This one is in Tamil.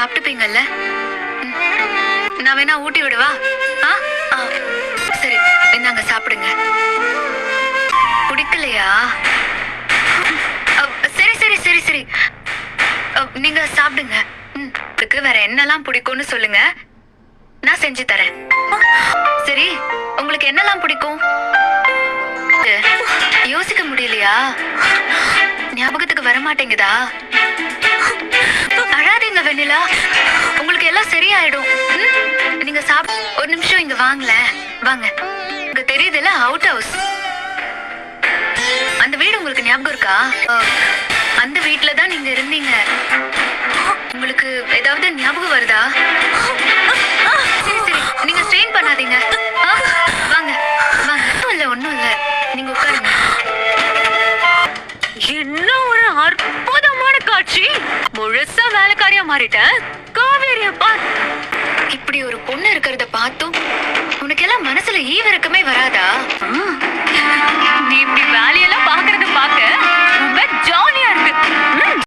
சாப்பிட்டுப்பீங்கல்ல? நான் வேணா ஊட்டி விடுவா? ஆ? ஆ. சரி இந்தாங்க சாப்பிடுங்க. பிடிக்கலையா? சரி சரி சரி சரி. நீங்க சாப்பிடுங்க. ம், இதுக்கு வேற என்னெல்லாம் பிடிக்கும்னு சொல்லுங்க. நான் செஞ்சு தரேன். சரி உங்களுக்கு என்னெல்லாம் பிடிக்கும்? யோசிக்க முடியலையா? ஞாபகத்துக்கு வர மாட்டேங்குதா அழாதீங்க உங்களுக்கு எல்லாம் சரியாயிடும். நீங்க சாப் ஒரு நிமிஷம் இங்க வாங்கல வாங்க. இங்க தெரியுதுல அவுட் ஹவுஸ் அந்த வீடு உங்களுக்கு ஞாபகம் இருக்கா? அந்த வீட்டுல தான் நீங்க இருந்தீங்க. உங்களுக்கு ஏதாவது ஞாபகம் வருதா? சரி சரி. நீங்க ஸ்ட்ரெயின் பண்ணாதீங்க. வாங்க. வாங்க. ஒன்றும் இல்லை ஒன்றும் இல்லை. நீங்க உட்காருங்க. என்ன ஒரு அற்புதமான காட்சி! முழுசா வேலைக்காரியா மாறிட்டேன். காவேரிய இப்படி ஒரு பொண்ணு இருக்கிறத பார்த்தும் உனக்கு எல்லாம் மனசுல ஈவிரக்கமே வராதா? நீ